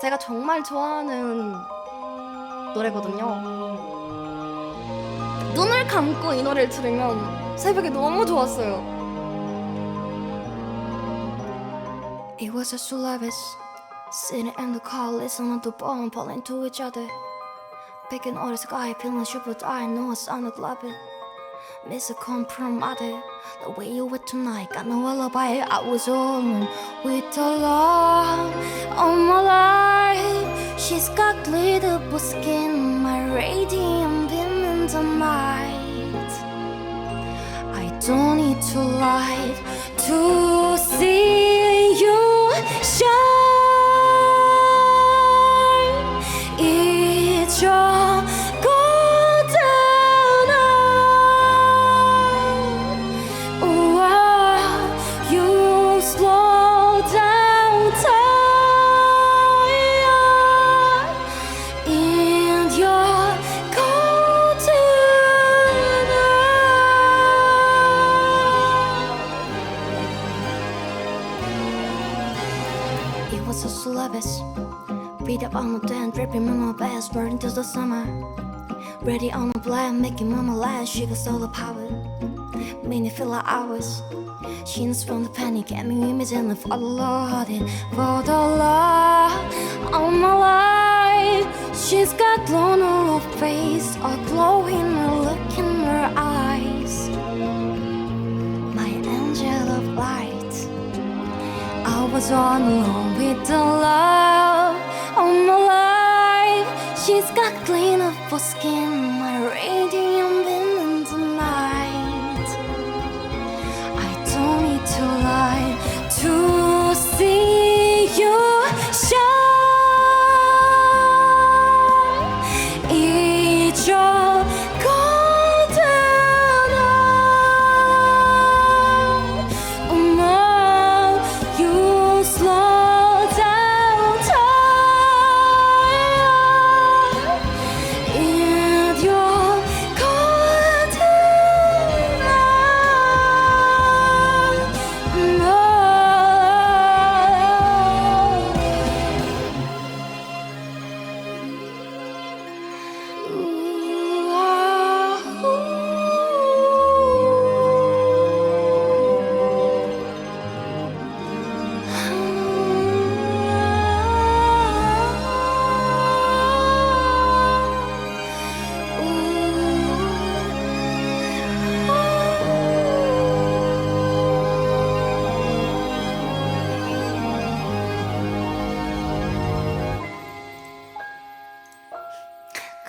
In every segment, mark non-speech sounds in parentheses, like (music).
제가 정말 좋아하는 노래거든요. 눈을 감고 이 노래를 들으면 새벽에 너무 좋았어요. It was two lovers sitting in the car, listening to Paul falling to each other. Picking all the sky, feeling but I know it sounded loving. Miss a compromise. The way you were tonight, got no alibi. I was alone with the love of my life. She's got glitter skin, my radiant beam in the night. I don't need to lie to see was a syllabus. Beat up on the dance, dripping on my best, burning to the summer. Ready on the blast, making mama laugh. She got solar power, made me feel like hours. She's from the panic, and me imagine for the Lord, and for the love of my life. She's got Was all alone with the love of my life. She's got clean up her skin, my radiant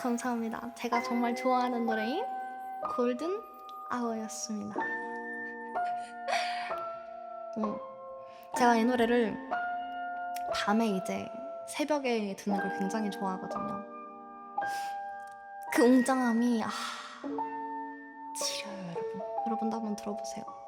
감사합니다. 제가 정말 좋아하는 노래인 골든 아워였습니다. (laughs) 음, 제가 이 노래를 밤에 이제 새벽에 듣는 걸 굉장히 좋아하거든요. 그 웅장함이 아 지려요, 여러분. 여러분도 한번 들어보세요.